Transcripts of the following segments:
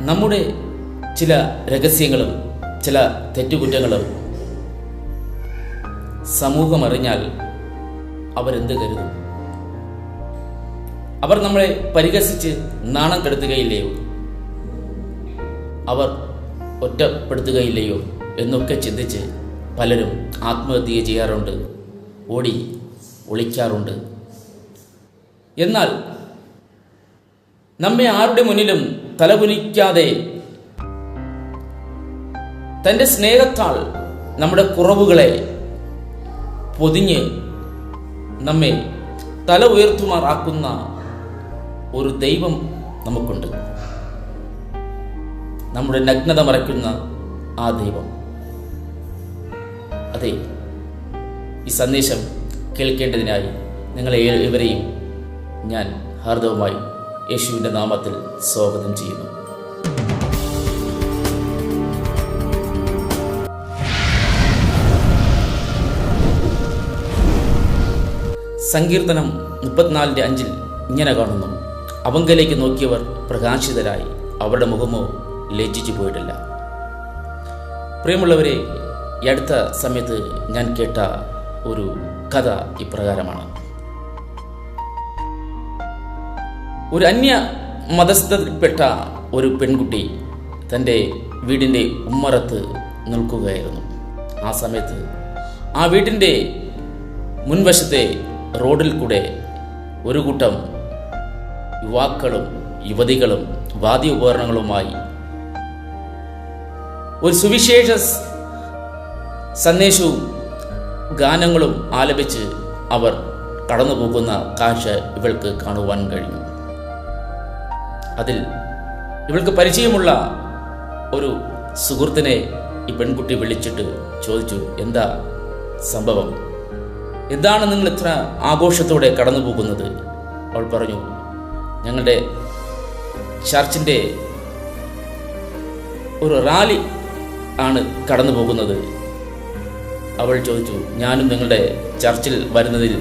നമ്മുടെ ചില രഹസ്യങ്ങളും ചില തെറ്റുകുറ്റങ്ങളും സമൂഹം അറിഞ്ഞാൽ അവരെന്ത് കരുതും? അവർ നമ്മളെ പരിഹസിച്ച് നാണം കെടുത്തുകയില്ലയോ? അവർ ഒറ്റപ്പെടുത്തുകയില്ലയോ എന്നൊക്കെ ചിന്തിച്ച് പലരും ആത്മഹത്യ ചെയ്യാറുണ്ട് ഓടി ഒളിക്കാറുണ്ട്. എന്നാൽ നമ്മെ ആരുടെ മുന്നിലും തലകുനിക്കാതെ തന്റെ സ്നേഹത്താൽ നമ്മുടെ കുറവുകളെ പൊതിഞ്ഞ് നമ്മെ തല ഉയർത്തുമാറാക്കുന്ന ഒരു ദൈവം നമുക്കുണ്ട്. നമ്മുടെ നഗ്നത മറയ്ക്കുന്ന ആ ദൈവം. അതെ ഈ സന്ദേശം കേൾക്കേണ്ടതിനായി നിങ്ങളെ ഇവരെയും ഞാൻ ഹാർദവമായി യേശുവിന്റെ നാമത്തിൽ സ്വാഗതം ചെയ്യുന്നു. സങ്കീർത്തനം മുപ്പത്തിനാലിന്റെ അഞ്ചിൽ ഇങ്ങനെ കാണുന്നു. അവങ്കലേക്ക് നോക്കിയവർ പ്രകാശിതരായി അവരുടെ മുഖമോ ലജ്ജിച്ചു പോയിട്ടില്ല. പ്രിയമുള്ളവരെ ഈ അടുത്ത സമയത്ത് ഞാൻ കേട്ട ഒരു കഥ ഇപ്രകാരമാണ്. ഒരു അന്യ മതസ്ഥയിൽപ്പെട്ട ഒരു പെൺകുട്ടി തന്റെ വീടിന്റെ ഉമ്മറത്ത് നിൽക്കുകയായിരുന്നു. ആ സമയത്ത് ആ വീടിന്റെ മുൻവശത്തെ റോഡിൽ കൂടെ ഒരു കൂട്ടം യുവാക്കളും യുവതികളും വാദ്യ ഉപകരണങ്ങളുമായി ഒരു സുവിശേഷ സന്ദേശവും ഗാനങ്ങളും ആലപിച്ച് അവർ കടന്നു പോകുന്ന കാഴ്ച ഇവൾക്ക് കാണുവാൻ കഴിഞ്ഞു. അതിൽ ഇവൾക്ക് പരിചയമുള്ള ഒരു സുഹൃത്തിനെ ഈ പെൺകുട്ടി വിളിച്ചിട്ട് ചോദിച്ചു എന്താ സംഭവം? എന്താണ് നിങ്ങൾ ഇത്ര ആഘോഷത്തോടെ കടന്നു പോകുന്നത് അവൾ പറഞ്ഞു ഞങ്ങളുടെ ചർച്ചിന്റെ ഒരു റാലി ആണ് കടന്നു പോകുന്നത് അവൾ ചോദിച്ചു ഞാനും നിങ്ങളുടെ ചർച്ചിൽ വരുന്നതിൽ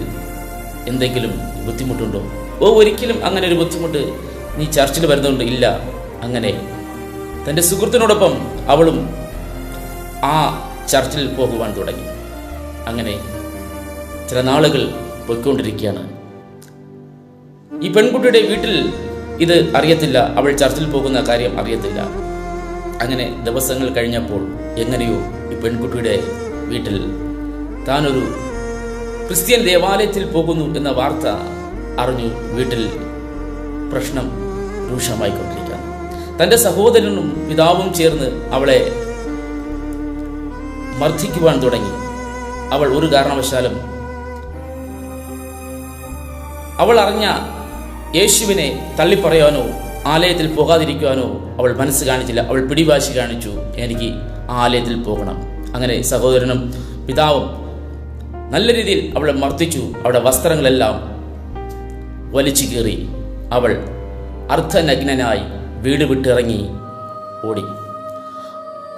എന്തെങ്കിലും ബുദ്ധിമുട്ടുണ്ടോ? ഓ ഒരിക്കലും അങ്ങനെ ഒരു ബുദ്ധിമുട്ട് നീ ചർച്ചിൽ വരുന്നുണ്ട് ഇല്ല. അങ്ങനെ തന്റെ സുഹൃത്തിനോടൊപ്പം അവളും ആ ചർച്ചിൽ പോകുവാൻ തുടങ്ങി. അങ്ങനെ ചില നാളുകൾ പോയിക്കൊണ്ടിരിക്കുകയാണ്. ഈ പെൺകുട്ടിയുടെ വീട്ടിൽ ഇത് അറിയത്തില്ല. അവൾ ചർച്ചിൽ പോകുന്ന കാര്യം അറിയത്തില്ല. അങ്ങനെ ദിവസങ്ങൾ കഴിഞ്ഞപ്പോൾ എങ്ങനെയോ ഈ പെൺകുട്ടിയുടെ വീട്ടിൽ താനൊരു ക്രിസ്ത്യൻ ദേവാലയത്തിൽ പോകുന്നു എന്ന വാർത്ത അറിഞ്ഞു വീട്ടിൽ പ്രശ്നം രൂക്ഷമായിക്കൊണ്ടിരിക്കുകയാണ് തന്റെ സഹോദരനും പിതാവും ചേർന്ന് അവളെ മർദ്ദിക്കുവാൻ തുടങ്ങി. അവൾ ഒരു കാരണവശാലും അവൾ അറിഞ്ഞ യേശുവിനെ തള്ളിപ്പറയാനോ ആലയത്തിൽ പോകാതിരിക്കുവാനോ അവൾ മനസ്സ് കാണിച്ചില്ല. അവൾ പിടിവാശി കാണിച്ചു എനിക്ക് ആലയത്തിൽ പോകണം. അങ്ങനെ സഹോദരനും പിതാവും നല്ല രീതിയിൽ അവളെ മർദ്ദിച്ചു. അവളുടെ വസ്ത്രങ്ങളെല്ലാം വലിച്ചു കീറി അവൾ അർദ്ധനഗ്നനായി വീട് വിട്ടിറങ്ങി ഓടി.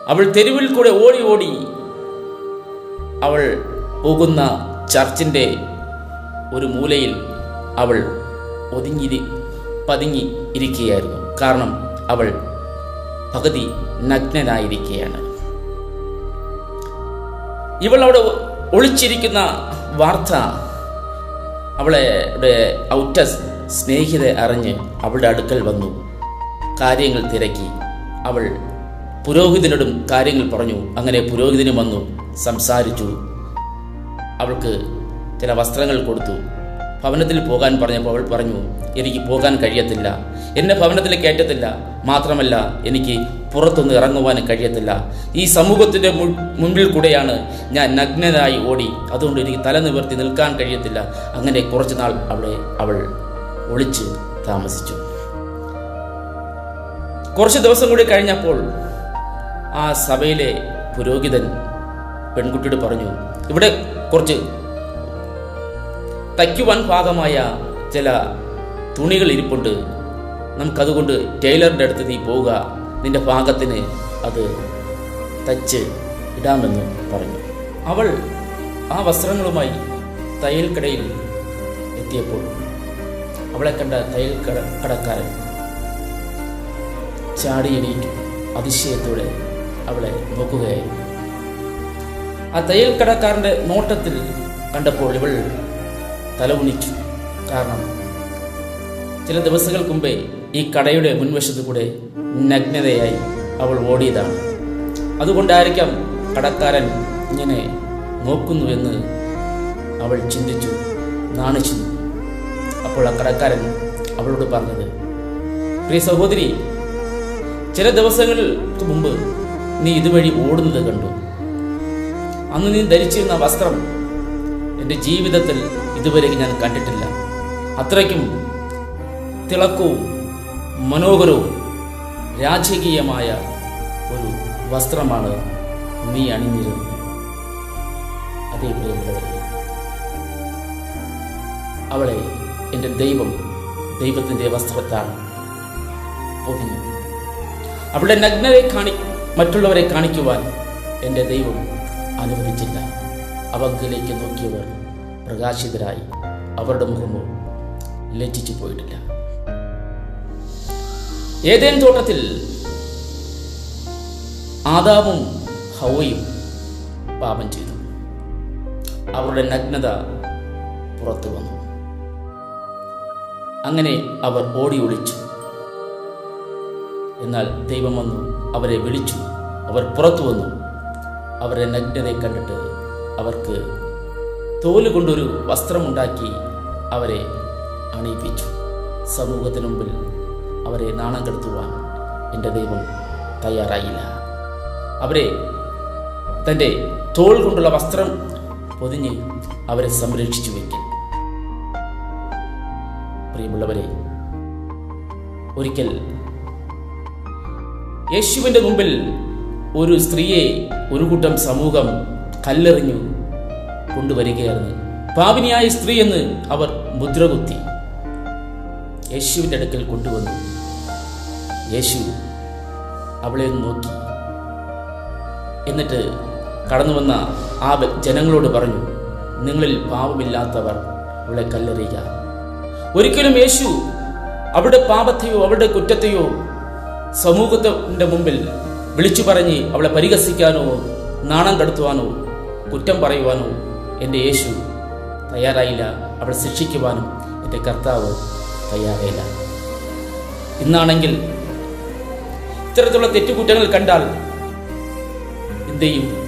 അവൾ തെരുവിൽ കൂടെ ഓടി ഓടി അവൾ പോകുന്ന ചർച്ചിന്റെ ഒരു മൂലയിൽ അവൾ ഒതുങ്ങിരി പതുങ്ങി ഇരിക്കുകയായിരുന്നു. കാരണം അവൾ പകുതി നഗ്നനായിരിക്കുകയാണ്. ഇവൾ അവിടെ ഒളിച്ചിരിക്കുന്ന വാർത്ത അവളെ ഔറ്റ സ്നേഹിത അറിഞ്ഞ് അവളുടെ അടുക്കൽ വന്നു. കാര്യങ്ങൾ തിരക്കി. അവൾ പുരോഹിതനോടും കാര്യങ്ങൾ പറഞ്ഞു. അങ്ങനെ പുരോഹിതനും വന്നു സംസാരിച്ചു. അവൾക്ക് ചില വസ്ത്രങ്ങൾ കൊടുത്തു. ഭവനത്തിൽ പോകാൻ പറഞ്ഞപ്പോൾ അവൾ പറഞ്ഞു എനിക്ക് പോകാൻ കഴിയത്തില്ല. എന്നെ ഭവനത്തിൽ കയറ്റത്തില്ല. മാത്രമല്ല എനിക്ക് പുറത്തൊന്ന് ഇറങ്ങുവാൻ കഴിയത്തില്ല. ഈ സമൂഹത്തിന്റെ മുൻപിൽ കൂടെയാണ് ഞാൻ നഗ്നനായി ഓടി. അതുകൊണ്ട് എനിക്ക് തല നിവർത്തി നിൽക്കാൻ കഴിയത്തില്ല. അങ്ങനെ കുറച്ചുനാൾ അവിടെ അവൾ ഒളിച്ച് താമസിച്ചു. കുറച്ച് ദിവസം കൂടി കഴിഞ്ഞപ്പോൾ ആ സഭയിലെ പുരോഹിതൻ പെൺകുട്ടിയോട് പറഞ്ഞു ഇവിടെ കുറച്ച് തയ്ക്കുവാൻ ഭാഗമായ ചില തുണികൾ ഇരിപ്പുണ്ട്. നമുക്കതുകൊണ്ട് ടൈലറിന്റെ അടുത്ത് നീ പോവുക. നിന്റെ ഭാഗത്തിന് അത് തച്ച് ഇടാമെന്ന് പറഞ്ഞു. അവൾ ആ വസ്ത്രങ്ങളുമായി തയ്യൽക്കടയിൽ എത്തിയപ്പോൾ അവളെ കണ്ട തയ്യൽ കട കടക്കാരൻ ചാടിയെണീറ്റു അതിശയത്തോടെ അവളെ നോക്കുകയായിരുന്നു ആ തയ്യൽ കടക്കാരന്റെ നോട്ടത്തിൽ കണ്ടപ്പോൾ ഇവൾ തലകുനിച്ചു കാരണം ചില ദിവസങ്ങൾക്ക് മുമ്പേ ഈ കടയുടെ മുൻവശത്തു കൂടെ നഗ്നതയായി അവൾ ഓടിയതാണ്. അതുകൊണ്ടായിരിക്കാം കടക്കാരൻ ഇങ്ങനെ നോക്കുന്നുവെന്ന് അവൾ ചിന്തിച്ചു നാണിച്ചു. അപ്പോൾ ആ കടക്കാരൻ അവളോട് പറഞ്ഞത് പ്രിയ സഹോദരി ചില ദിവസങ്ങൾക്ക് മുമ്പ് നീ ഇതുവഴി ഓടുന്നത് കണ്ടു. അന്ന് നീ ധരിച്ചിരുന്ന വസ്ത്രം എന്റെ ജീവിതത്തിൽ ഇതുവരെ ഞാൻ കണ്ടിട്ടില്ല. അത്രയ്ക്കും തിളക്കവും മനോഹരവും രാജകീയമായ ഒരു വസ്ത്രമാണ് നീ അണിഞ്ഞിരുന്നത്. അതേ പ്രിയമുള്ളവരെ അവളെ എന്റെ ദൈവം ദൈവത്തിന്റെ വസ്ത്രത്താൽ പൊതിഞ്ഞു. അവളുടെ നഗ്നരെ കാണി മറ്റുള്ളവരെ കാണിക്കുവാൻ എന്റെ ദൈവം അനുവദിച്ചില്ല. അവങ്കിലേക്ക് നോക്കിയവർ പ്രകാശിതരായി അവരുടെ മുഖമോ ലജ്ജിച്ചു പോയിട്ടില്ല. ഏതേൻ തോട്ടത്തിൽ ആദാമും ഹവയും പാപം ചെയ്തു. അവരുടെ നഗ്നത പുറത്തു വന്നു. അങ്ങനെ അവർ ഓടി ഒളിച്ചു. എന്നാൽ ദൈവം വന്നു അവരെ വിളിച്ചു. അവർ പുറത്തു വന്നു. അവരുടെ നഗ്നതയെ കണ്ടിട്ട് അവർക്ക് തോൽ കൊണ്ടൊരു വസ്ത്രമുണ്ടാക്കി അവരെ അണിയിപ്പിച്ചു. സമൂഹത്തിന് മുമ്പിൽ അവരെ നാണം കെടുത്തുവാൻ എന്റെ ദൈവം തയ്യാറായില്ല. അവരെ തന്റെ തോൾ കൊണ്ടുള്ള വസ്ത്രം പൊതിഞ്ഞ് അവരെ സംരക്ഷിച്ചു വയ്ക്കും പ്രിയമുള്ളവരെ ഒരിക്കൽ യേശുവിന്റെ മുമ്പിൽ ഒരു സ്ത്രീയെ ഒരു കൂട്ടം സമൂഹം കല്ലെറിഞ്ഞു കൊണ്ടുവരികയായിരുന്നു. പാപിനിയായ സ്ത്രീ എന്ന് അവർ മുദ്രകുത്തി യേശുവിന്റെ അടുക്കൽ കൊണ്ടുവന്നു. യേശു അവളെ ഒന്ന് നോക്കി. എന്നിട്ട് കടന്നു വന്ന ആ ജനങ്ങളോട് പറഞ്ഞു നിങ്ങളിൽ പാപമില്ലാത്തവർ അവളെ കല്ലെറിയുക. ഒരിക്കലും യേശു അവരുടെ പാപത്തെയോ അവരുടെ കുറ്റത്തെയോ സമൂഹത്തിന്റെ മുമ്പിൽ വിളിച്ചു പറഞ്ഞ് അവളെ പരിഹസിക്കാനോ നാണം കടത്തുവാനോ കുറ്റം പറയുവാനോ എന്റെ യേശു തയ്യാറായില്ല. അവളെ ശിക്ഷിക്കുവാനും എന്റെ കർത്താവ് തയ്യാറായില്ല. ഇന്നാണെങ്കിൽ ഇത്തരത്തിലുള്ള തെറ്റുകുറ്റങ്ങൾ കണ്ടാൽ എന്ത് ചെയ്യും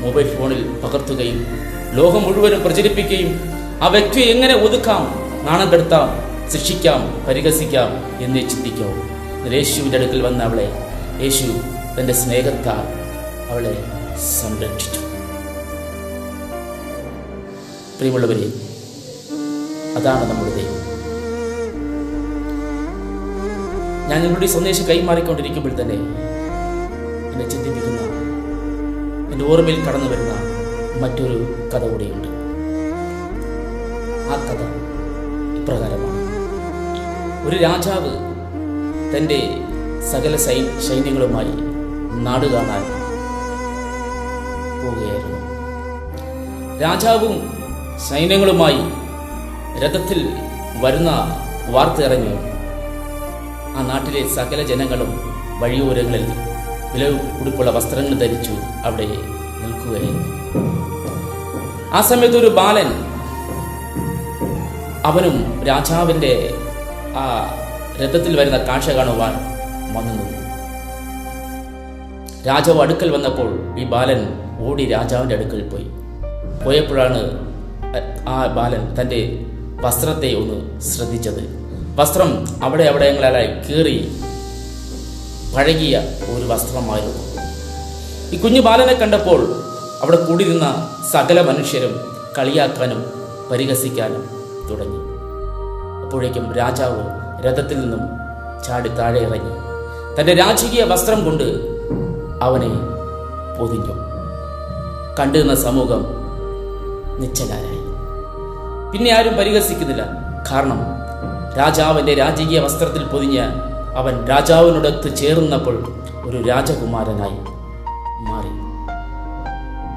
മൊബൈൽ ഫോണിൽ പകർത്തുകയും ലോകം മുഴുവനും പ്രചരിപ്പിക്കുകയും ആ വ്യക്തിയെ എങ്ങനെ ഒതുക്കാം? നാണം കെടുത്താം ശിക്ഷിക്കാം പരിഹസിക്കാം എന്നേ ചിന്തിക്കാവൂ യേശുവിന്റെ അടുക്കൽ വന്ന അവളെ യേശു തന്റെ സ്നേഹത്താൽ അവളെ സംരക്ഷിച്ചു. പ്രിയമുള്ളവരെ അതാണ് നമ്മുടെ ദൈവം. ഞാൻ നിങ്ങളുടെ സന്ദേശം കൈമാറിക്കൊണ്ടിരിക്കുമ്പോൾ തന്നെ എന്നെ ചിന്തിപ്പിക്കുന്ന എന്റെ ഓർമ്മയിൽ കടന്നു വരുന്ന മറ്റൊരു കഥ കൂടിയുണ്ട്. ആ കഥ ഒരു രാജാവ് തന്റെ സകല സൈ സൈന്യങ്ങളുമായി നാട് കാണാൻ പോവുകയായിരുന്നു. രാജാവും സൈന്യങ്ങളുമായി രഥത്തിൽ വരുന്ന വാർത്ത ഇറങ്ങി ആ നാട്ടിലെ സകല ജനങ്ങളും വഴിയോരങ്ങളിൽ വില ഉടുപ്പുള്ള വസ്ത്രങ്ങൾ ധരിച്ചു അവിടെ നിൽക്കുകയായിരുന്നു. ആ സമയത്ത് ഒരു ബാലൻ അവനും രാജാവിന്റെ ആ രഥത്തിൽ വരുന്ന കാഴ്ച കാണുവാൻ വന്നു. നിന്നു രാജാവ് അടുക്കൽ വന്നപ്പോൾ ഈ ബാലൻ ഓടി രാജാവിന്റെ അടുക്കൽ പോയി. പോയപ്പോഴാണ് ആ ബാലൻ തന്റെ വസ്ത്രത്തെ ഒന്ന് ശ്രദ്ധിച്ചത്. വസ്ത്രം അവിടെ അവിടെങ്ങളായി കീറി പഴകിയ ഒരു വസ്ത്രമായിരുന്നു. ഈ കുഞ്ഞു ബാലനെ കണ്ടപ്പോൾ അവിടെ കൂടിയിരുന്ന സകല മനുഷ്യരും കളിയാക്കാനും പരിഹസിക്കാനും തുടങ്ങി. അപ്പോഴേക്കും രാജാവ് രഥത്തിൽ നിന്നും ചാടി താഴെ ഇറങ്ങി. തന്റെ രാജകീയ വസ്ത്രം കൊണ്ട് അവനെ പൊതിഞ്ഞു. കണ്ടിരുന്ന സമൂഹം നിശ്ചലാരായി. പിന്നെ ആരും പരിഹസിക്കുന്നില്ല. കാരണം രാജാവിന്റെ രാജകീയ വസ്ത്രത്തിൽ പൊതിഞ്ഞ അവൻ രാജാവിനോടൊത്ത് ചേർന്നപ്പോൾ ഒരു രാജകുമാരനായി മാറി.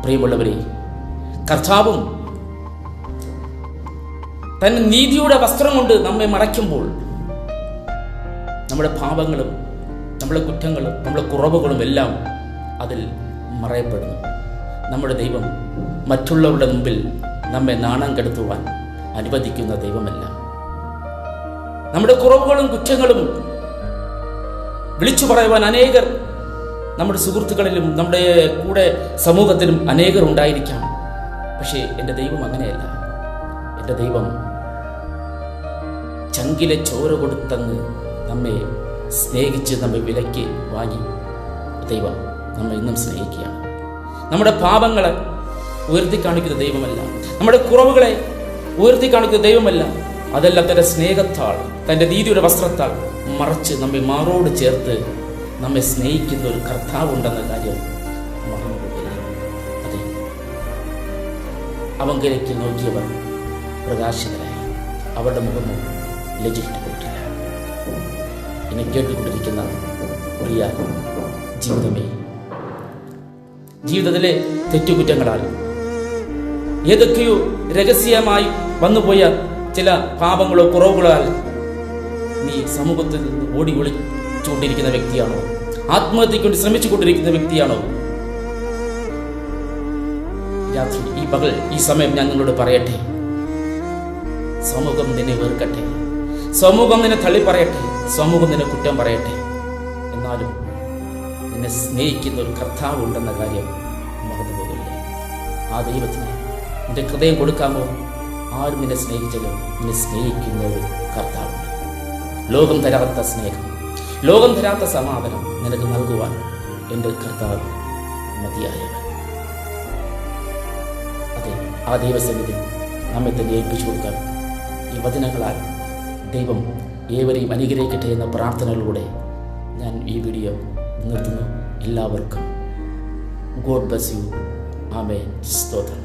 പ്രിയമുള്ളവരെ കർത്താവും തന്റെ നീതിയുടെ വസ്ത്രം കൊണ്ട് നമ്മെ മറയ്ക്കുമ്പോൾ നമ്മുടെ പാപങ്ങളും നമ്മുടെ കുറ്റങ്ങളും നമ്മുടെ കുറവുകളും എല്ലാം അതിൽ മറയപ്പെടുന്നു. നമ്മുടെ ദൈവം മറ്റുള്ളവരുടെ മുമ്പിൽ നമ്മെ നാണം കെടുത്തുവാൻ അനുവദിക്കുന്ന ദൈവമല്ല. നമ്മുടെ കുറവുകളും കുറ്റങ്ങളും വിളിച്ചു പറയുവാൻ അനേകർ നമ്മുടെ സുഹൃത്തുക്കളിലും നമ്മുടെ കൂടെ സമൂഹത്തിലും അനേകർ ഉണ്ടായിരിക്കാം. പക്ഷേ എന്റെ ദൈവം അങ്ങനെയല്ല. എന്റെ ദൈവം ചങ്കിലെ ചോര കൊടുത്തങ്ങ് നമ്മെ സ്നേഹിച്ച് നമ്മെ വിലയ്ക്ക് വാങ്ങി. ദൈവം നമ്മൾ ഇന്നും സ്നേഹിക്കുകയാണ്. നമ്മുടെ പാപങ്ങളെ ഉയർത്തി കാണിക്കുന്ന ദൈവമല്ല. നമ്മുടെ കുറവുകളെ ഉയർത്തി കാണിക്കുന്ന ദൈവമല്ല. അതെല്ലാം തന്റെ സ്നേഹത്താൽ തന്റെ നീതിയുടെ വസ്ത്രത്താൽ മറച്ച് നമ്മെ മാറോട് ചേർത്ത് നമ്മെ സ്നേഹിക്കുന്ന ഒരു കർത്താവുണ്ടെന്ന കാര്യം അതെ. അവങ്കലേക്ക് നോക്കിയവർ പ്രകാശിതരായി. അവരുടെ മുഖമോ ലജിട്ട് പോയിട്ടില്ല എന്നെ കേട്ടുകൊണ്ടിരിക്കുന്ന പ്രിയ ജീവിതമേ ജീവിതത്തിലെ തെറ്റുകുറ്റങ്ങളാൽ ഏതൊക്കെയോ രഹസ്യമായി വന്നുപോയ ചില പാപങ്ങളോ കുറവുകളാൽ നീ സമൂഹത്തിൽ നിന്ന് ഓടി ഒളിച്ചുകൊണ്ടിരിക്കുന്ന വ്യക്തിയാണോ? ആത്മഹത്യയ്ക്ക് വേണ്ടി ശ്രമിച്ചുകൊണ്ടിരിക്കുന്ന വ്യക്തിയാണോ? രാത്രി ഈ പകൽ ഈ സമയം ഞാൻ നിങ്ങളോട് പറയട്ടെ. സമൂഹം നിന്നെ വെറുക്കട്ടെ സമൂഹം നിന്നെ തള്ളി പറയട്ടെ സമൂഹം നിന്നെ കുറ്റം പറയട്ടെ. എന്നാലും നിന്നെ സ്നേഹിക്കുന്ന ഒരു കർത്താവ് ഉണ്ടെന്ന കാര്യം മറന്നു പോകില്ല. ആ ദൈവത്തിന് നിന്റെ ഹൃദയം കൊടുക്കാമോ? ആരും നിന്നെ സ്നേഹിച്ചാലും നിന്നെ സ്നേഹിക്കുന്ന ഒരു കർത്താവുണ്ട് ലോകം തരാത്ത സ്നേഹം. ലോകം തരാത്ത സമാധാനം നിനക്ക് നൽകുവാൻ എന്റെ കർത്താവ് മതിയായവൻ. അതെ ആ ദൈവസന്നിധി നമ്മെ തന്നെ ഏൽപ്പിച്ചു കൊടുക്കാൻ ഈ വചനങ്ങളാൽ ദൈവം ഏവരെയും അനുഗ്രഹിക്കട്ടെ എന്ന പ്രാർത്ഥനകളിലൂടെ ഞാൻ ഈ വീഡിയോ നിർത്തുന്നു. എല്ലാവർക്കും ഗോഡ് ബ്ലസ് യു ആമേ സ്തോത്രം.